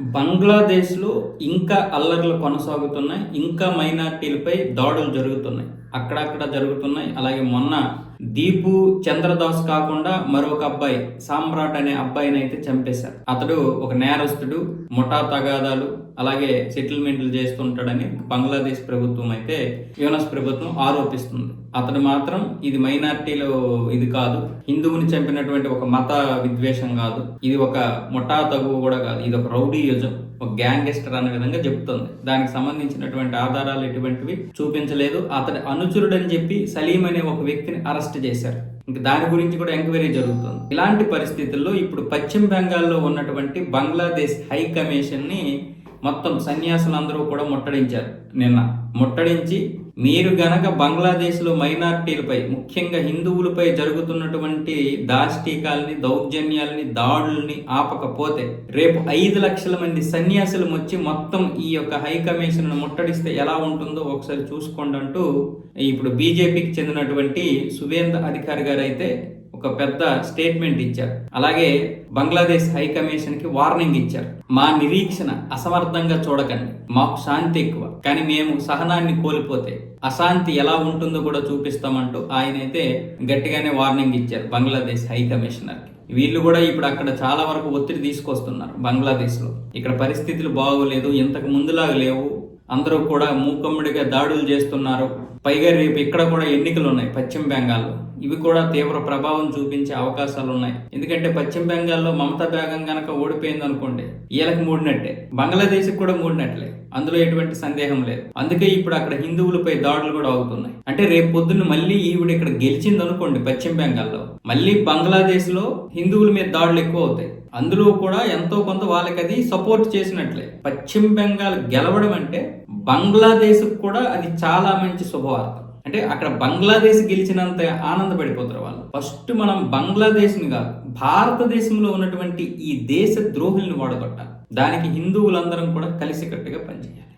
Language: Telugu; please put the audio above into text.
బంగ్లాదేశ్లో ఇంకా అల్లర్లు కొనసాగుతున్నాయి ఇంకా మైనార్టీలపై దాడులు జరుగుతున్నాయి. అక్కడక్కడ జరుగుతున్నాయి అలాగే మొన్న దీపు చంద్రదాస్ కాకుండా మరొక అబ్బాయి సామ్రాట్ అనే అబ్బాయిని అయితే చంపేశారు. అతడు ఒక నేరస్తుడు ముఠా తగాదాలు అలాగే సెటిల్మెంట్లు చేస్తుంటాడని బంగ్లాదేశ్ ప్రభుత్వం అయితే యూనస్ ప్రభుత్వం ఆరోపిస్తుంది. అతడు మాత్రం ఇది మైనార్టీలో ఇది కాదు హిందువుని చంపినటువంటి ఒక మత విద్వేషం కాదు ఇది ఒక ముఠా తగు కూడా కాదు ఇది ఒక రౌడీయుజం ఒక గ్యాంగ్స్టర్ అనే విధంగా చెప్తుంది. దానికి సంబంధించినటువంటి ఆధారాలు ఎటువంటివి చూపించలేదు. అతడి అనుచరుడు అని చెప్పి సలీం అనే ఒక వ్యక్తిని అరెస్ట్ చేశారు. ఇంకా దాని గురించి కూడా ఎంక్వైరీ జరుగుతుంది. ఇలాంటి పరిస్థితుల్లో ఇప్పుడు పశ్చిమ బెంగాల్లో ఉన్నటువంటి బంగ్లాదేశ్ హై కమిషన్ని మొత్తం సన్యాసులందరూ కూడా ముట్టడించారు. నిన్న ముట్టడించి మీరు గనక బంగ్లాదేశ్లో మైనార్టీలపై ముఖ్యంగా హిందువులపై జరుగుతున్నటువంటి దాష్టీకాల్ని దౌర్జన్యాల్ని దాడుల్ని ఆపకపోతే రేపు ఐదు లక్షల మంది సన్యాసులు వచ్చి మొత్తం ఈ యొక్క హై కమిషన్ను ముట్టడిస్తే ఎలా ఉంటుందో ఒకసారి చూసుకోండి అంటూ ఇప్పుడు బీజేపీకి చెందినటువంటి సువేంద్ర అధికారి గారు అయితే ఒక పెద్ద స్టేట్మెంట్ ఇచ్చారు. అలాగే బంగ్లాదేశ్ హై కమిషన్కి వార్నింగ్ ఇచ్చారు. మా నిరీక్షణ అసమర్థంగా చూడకండి. మాకు శాంతి ఎక్కువ. కానీ మేము సహనాన్ని కోల్పోతే అశాంతి ఎలా ఉంటుందో కూడా చూపిస్తామంటూ ఆయన అయితే గట్టిగానే వార్నింగ్ ఇచ్చారు బంగ్లాదేశ్ హై కమిషనర్ వీళ్ళు కూడా ఇప్పుడు అక్కడ చాలా వరకు ఒత్తిడి తీసుకొస్తున్నారు బంగ్లాదేశ్లో ఇక్కడ పరిస్థితులు బాగోలేదు. ఇంతకు ముందులాగా లేవు. అందరూ కూడా మూకమ్మడిగా దాడులు చేస్తున్నారు. పైగా రేపు ఇక్కడ కూడా ఎన్నికలు ఉన్నాయి పశ్చిమ బెంగాల్లో. ఇవి కూడా తీవ్ర ప్రభావం చూపించే అవకాశాలు ఉన్నాయి ఎందుకంటే పశ్చిమ బెంగాల్లో మమతా బేగం కనుక ఓడిపోయింది అనుకోండి వీళ్ళకి మూడినట్టే బంగ్లాదేశ్ కూడా మూడినట్లే అందులో ఎటువంటి సందేహం లేదు. అందుకే ఇప్పుడు అక్కడ హిందువులపై దాడులు కూడా అవుతున్నాయి. అంటే రేపు పొద్దున్న మళ్ళీ ఈవిడ ఇక్కడ గెలిచింది అనుకోండి పశ్చిమ బెంగాల్లో. మళ్ళీ బంగ్లాదేశ్లో హిందువుల మీద దాడులు ఎక్కువ అవుతాయి. అందులో కూడా ఎంతో కొంత వాళ్ళకి అది సపోర్ట్ చేసినట్లే. పశ్చిమ బెంగాల్ గెలవడం అంటే బంగ్లాదేశ్ కూడా అది చాలా మంచి శుభవార్త. అంటే అక్కడ బంగ్లాదేశ్ గెలిచినంత ఆనందపడిపోతారు వాళ్ళు. ఫస్ట్ మనం బంగ్లాదేశ్ని కాదు భారతదేశంలో ఉన్నటువంటి ఈ దేశ ద్రోహుల్ని వాడగొట్టాలి. దానికి హిందువులందరం కూడా కలిసికట్టుగా పనిచేయాలి.